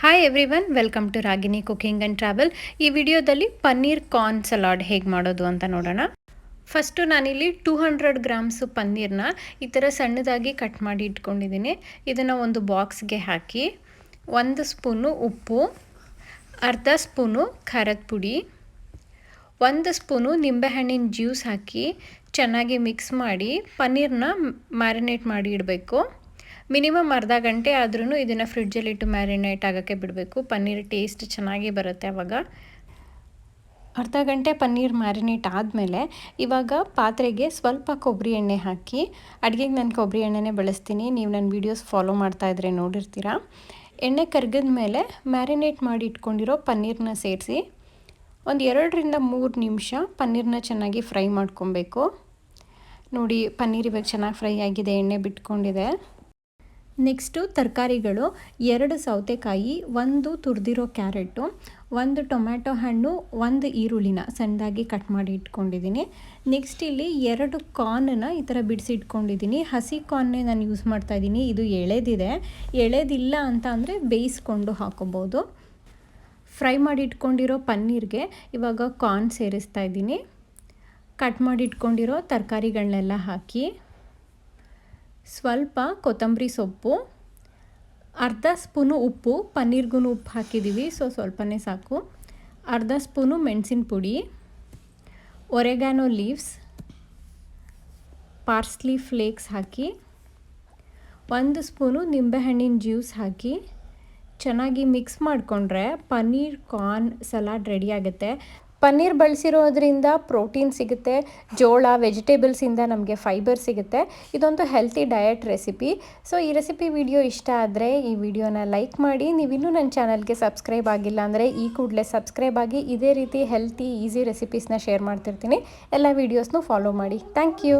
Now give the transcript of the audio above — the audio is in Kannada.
Hi everyone welcome to Ragini cooking and travel ಈ ವಿಡಿಯೋದಲ್ಲಿ ಪನ್ನೀರ್ ಕಾರ್ನ್ ಸಲಾಡ್ ಹೇಗೆ ಮಾಡೋದು ಅಂತ ನೋಡೋಣ. ಫಸ್ಟು ನಾನಿಲ್ಲಿ ಟೂ ಹಂಡ್ರೆಡ್ ಗ್ರಾಮ್ಸು ಪನ್ನೀರ್ನ ಈ ಥರ ಸಣ್ಣದಾಗಿ ಕಟ್ ಮಾಡಿ ಇಟ್ಕೊಂಡಿದ್ದೀನಿ. ಇದನ್ನು ಒಂದು ಬಾಕ್ಸ್ಗೆ ಹಾಕಿ, ಒಂದು ಸ್ಪೂನು ಉಪ್ಪು, ಅರ್ಧ ಸ್ಪೂನು ಖಾರದ ಪುಡಿ, ಒಂದು ಸ್ಪೂನು ನಿಂಬೆಹಣ್ಣಿನ ಜ್ಯೂಸ್ ಹಾಕಿ ಚೆನ್ನಾಗಿ ಮಿಕ್ಸ್ ಮಾಡಿ ಪನ್ನೀರ್ನ ಮ್ಯಾರಿನೇಟ್ ಮಾಡಿ ಇಡಬೇಕು. ಮಿನಿಮಮ್ ಅರ್ಧ ಗಂಟೆ ಆದ್ರೂ ಇದನ್ನು ಫ್ರಿಡ್ಜಲ್ಲಿಟ್ಟು ಮ್ಯಾರಿನೇಟ್ ಆಗೋಕ್ಕೆ ಬಿಡಬೇಕು. ಪನ್ನೀರ್ ಟೇಸ್ಟ್ ಚೆನ್ನಾಗಿ ಬರುತ್ತೆ ಆವಾಗ ಅರ್ಧ ಗಂಟೆ ಪನ್ನೀರ್ ಮ್ಯಾರಿನೇಟ್ ಆದಮೇಲೆ ಇವಾಗ ಪಾತ್ರೆಗೆ ಸ್ವಲ್ಪ ಕೊಬ್ಬರಿ ಎಣ್ಣೆ ಹಾಕಿ, ಅಡುಗೆಗೆ ನಾನು ಕೊಬ್ಬರಿ ಎಣ್ಣೆನೇ ಬಳಸ್ತೀನಿ. ನೀವು ನನ್ನ ವೀಡಿಯೋಸ್ ಫಾಲೋ ಮಾಡ್ತಾ ಇದ್ರೆ ನೋಡಿರ್ತೀರಾ. ಎಣ್ಣೆ ಕರ್ಗಿದ ಮೇಲೆ ಮ್ಯಾರಿನೇಟ್ ಮಾಡಿ ಇಟ್ಕೊಂಡಿರೋ ಪನ್ನೀರನ್ನ ಸೇರಿಸಿ ಒಂದು ಎರಡರಿಂದ ಮೂರು ನಿಮಿಷ ಪನ್ನೀರನ್ನ ಚೆನ್ನಾಗಿ ಫ್ರೈ ಮಾಡ್ಕೊಬೇಕು. ನೋಡಿ, ಪನ್ನೀರ್ ಇವಾಗ ಚೆನ್ನಾಗಿ ಫ್ರೈ ಆಗಿದೆ, ಎಣ್ಣೆ ಬಿಟ್ಕೊಂಡಿದೆ. ನೆಕ್ಸ್ಟು ತರಕಾರಿಗಳು ಎರಡು ಸೌತೆಕಾಯಿ, ಒಂದು ತುರಿದಿರೋ ಕ್ಯಾರೆಟು, ಒಂದು ಟೊಮ್ಯಾಟೊ ಹಣ್ಣು, ಒಂದು ಈರುಳ್ಳಿನ ಸಣ್ಣದಾಗಿ ಕಟ್ ಮಾಡಿ ಇಟ್ಕೊಂಡಿದ್ದೀನಿ. ನೆಕ್ಸ್ಟ್ ಇಲ್ಲಿ ಎರಡು ಕಾರ್ನನ್ನ ಈ ಥರ ಬಿಡಿಸಿ ಇಟ್ಕೊಂಡಿದ್ದೀನಿ. ಹಸಿ ಕಾರ್ನೇ ನಾನು ಯೂಸ್ ಮಾಡ್ತಾ ಇದ್ದೀನಿ. ಇದು ಎಳೆದಿದೆ. ಎಳೆದಿಲ್ಲ ಅಂತ ಅಂದರೆ ಬೇಯಿಸ್ಕೊಂಡು ಹಾಕೋಬೋದು. ಫ್ರೈ ಮಾಡಿ ಇಟ್ಕೊಂಡಿರೋ ಪನ್ನೀರ್ಗೆ ಇವಾಗ ಕಾರ್ನ್ ಸೇರಿಸ್ತಾ ಇದ್ದೀನಿ. ಕಟ್ ಮಾಡಿ ಇಟ್ಕೊಂಡಿರೋ ತರಕಾರಿಗಳನ್ನೆಲ್ಲ ಹಾಕಿ. ಸ್ವಲ್ಪ ಕೊತ್ತಂಬರಿ ಸೊಪ್ಪು, ಅರ್ಧ ಸ್ಪೂನು ಉಪ್ಪು ಪನ್ನೀರ್ಗೂ ಉಪ್ಪು ಹಾಕಿದ್ದೀವಿ, ಸೊ ಸ್ವಲ್ಪನೇ ಸಾಕು. ಅರ್ಧ ಸ್ಪೂನು ಮೆಣಸಿನ ಪುಡಿ, ಒರೆಗಾನೋ ಲೀವ್ಸ್, ಪಾರ್ಸ್ಲಿ ಫ್ಲೇಕ್ಸ್ ಹಾಕಿ, ಒಂದು ಸ್ಪೂನು ನಿಂಬೆಹಣ್ಣಿನ ಜ್ಯೂಸ್ ಹಾಕಿ, ಚೆನ್ನಾಗಿ ಮಿಕ್ಸ್ ಮಾಡಿಕೊಂಡ್ರೆ ಪನ್ನೀರ್ ಕಾರ್ನ್ ಸಲಾಡ್ ರೆಡಿ ಆಗುತ್ತೆ. ಪನ್ನೀರ್ ಬಳಸಿರೋದ್ರಿಂದ ಪ್ರೋಟೀನ್ ಸಿಗುತ್ತೆ, ಜೋಳ ವೆಜಿಟೇಬಲ್ಸಿಂದ ನಮಗೆ ಫೈಬರ್ ಸಿಗುತ್ತೆ. ಇದೊಂದು ಹೆಲ್ತಿ ಡಯಟ್ ರೆಸಿಪಿ ಸೊ ಈ ರೆಸಿಪಿ ವಿಡಿಯೋ ಇಷ್ಟ ಆದರೆ ಈ ವಿಡಿಯೋನ ಲೈಕ್ ಮಾಡಿ. ನೀವಿನ್ನೂ ನನ್ನ ಚಾನಲ್ಗೆ ಸಬ್ಸ್ಕ್ರೈಬ್ ಆಗಿಲ್ಲ ಅಂದರೆ ಈ ಕೂಡಲೇ ಸಬ್ಸ್ಕ್ರೈಬ್ ಆಗಿ ಇದೇ ರೀತಿ ಹೆಲ್ತಿ ಈಸಿ ರೆಸಿಪೀಸ್ನ ಶೇರ್ ಮಾಡ್ತಿರ್ತೀನಿ. ಎಲ್ಲ ವೀಡಿಯೋಸ್ನೂ ಫಾಲೋ ಮಾಡಿ. Thank you